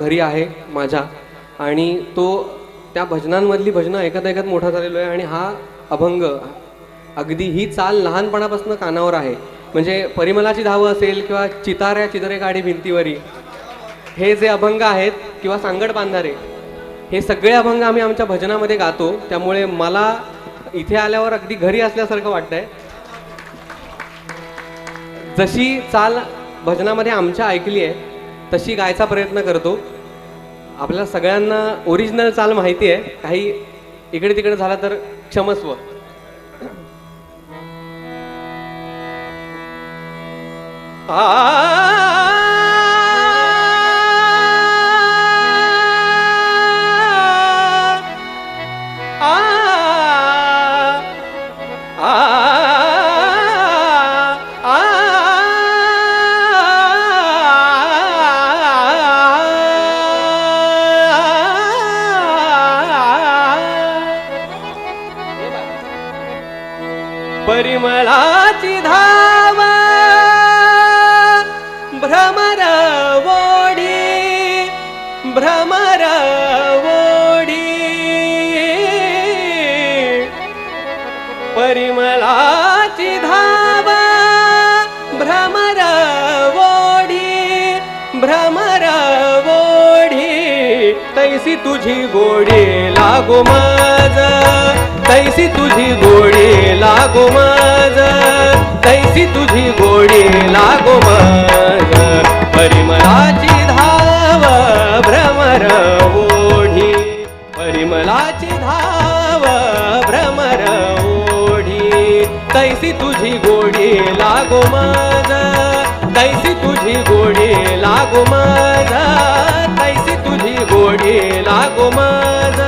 घरी आहे माझ्या. आणि तो त्या भजनांमधली भजनं ऐकत ऐकत मोठा झालेलो आहे आणि हा अभंग अगदी ही चाल लहानपणापासून कानावर आहे. म्हणजे परिमलाची धावं असेल किंवा चिताऱ्या चितरे काढी भिंतीवरी हे जे अभंग आहेत किंवा सांगड बांधारे हे सगळे अभंग आम्ही आमच्या भजनामध्ये गातो. त्यामुळे मला इथे आल्यावर अगदी घरी असल्यासारखं वाटतंय. जशी चाल भजनामध्ये आमच्या ऐकली आहे तशी गायचा प्रयत्न करतो. आपल्याला सगळ्यांना ओरिजिनल चाल माहिती आहे. काही इकडे तिकडे झाला तर क्षमस्व. परिमळाची धाव भ्रमर वोडी भ्रमर वोडी परिमळाची धाव भ्रमर वोडी भ्रमर वोडी तैसी तुझी गोडी लागो मा तैसी तुझी गोडी लागो माझ तैसी तुझी गोडी लागो माझ परिमलाची धाव भ्रमर ओढी. परिमलाची धाव भ्रमर ओढी. तैसी तुझी गोडी लागो माझ तैसी तुझी गोडी लागो माझ तैसी तुझी गोडी लागो माझ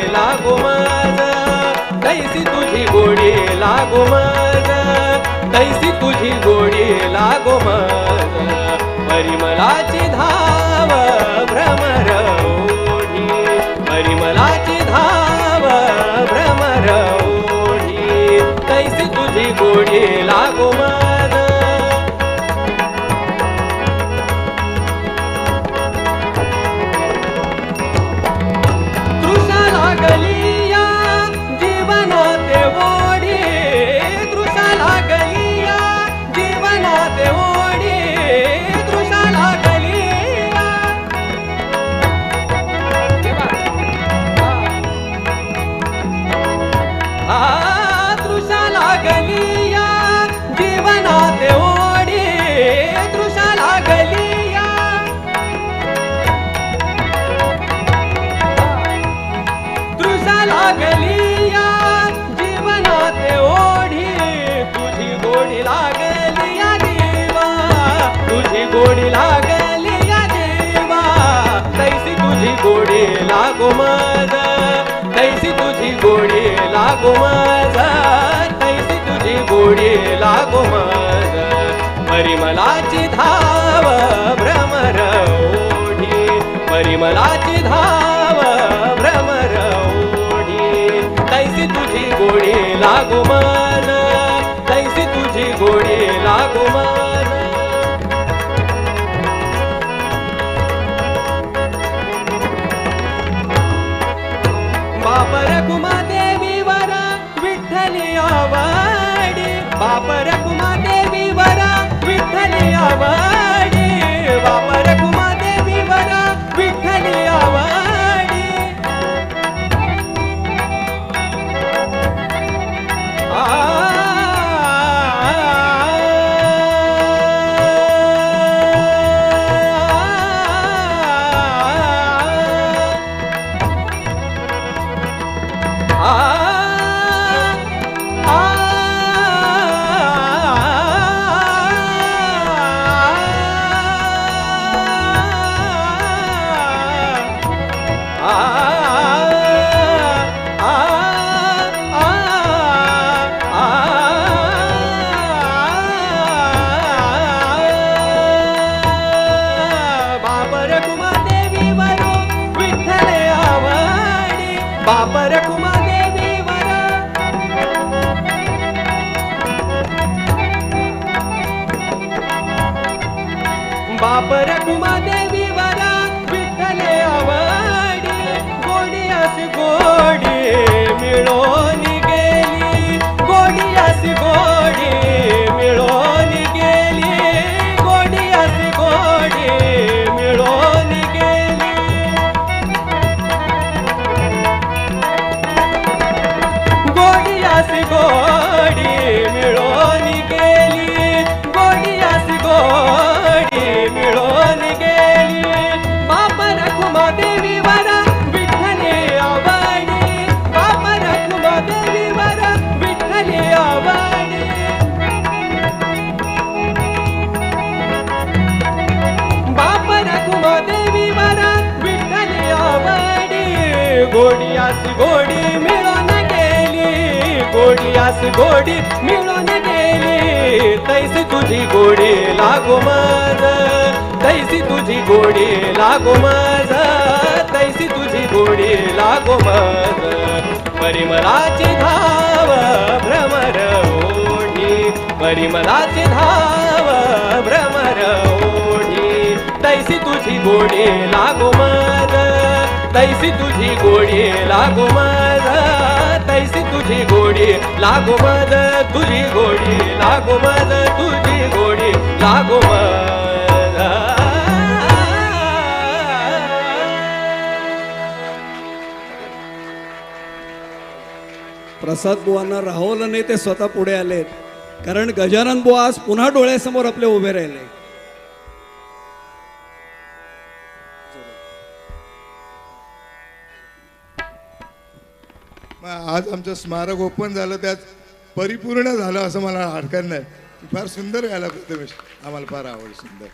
लागो माझा. तैसी तुझी गोडी लागो माझा. तैसी तुझी गोडी लागो माझा. परिमलाची धाव भ्रमर ओढी. परिमलाची धाव भ्रमर ओढी. तैसी तुझी गोडी लागो लागो माझा. तैसी तुझी गोडी लागो माझा. तैसी तुझी गोडी लागो माझा. परिमलाची धाव भ्रमर ओढी. परिमलाची धाव भ्रमर ओढी. तैसी तुझी गोडी लागो माझा परकुमा देवी वरा विठ्ठल बाबर कुमा देवीवर बापर कुमा घोडी आस गोडी मिळून गेली. गोडी आस गोडी मिळून गेली. तैसी तुझी गोडी लागो माझ तैसी तुझी गोडी लागो माझ तैसी तुझी गोडी लागो माझ परिमलाची धाव भ्रमर ओढी. परिमलाची धाव भ्रमर ओढी. तैसी तुझी गोडी लागो माझ तैसी तुझी गोडी लागू मज तैसी तुझी गोडी लागू मज तुझी गोडी लागू मज तुझी गोडी लागू मज प्रसाद बुवांना राहवलं नाही ते स्वतः पुढे आलेत. कारण गजानन बुवा आज पुन्हा डोळ्यासमोर आपले उभे राहिले. आज आमचं स्मारक ओपन झालं त्यात परिपूर्ण झालं असं मला हरकत नाही. फार सुंदर गायला प्रथमेश आम्हाला फार आवड सुंदर.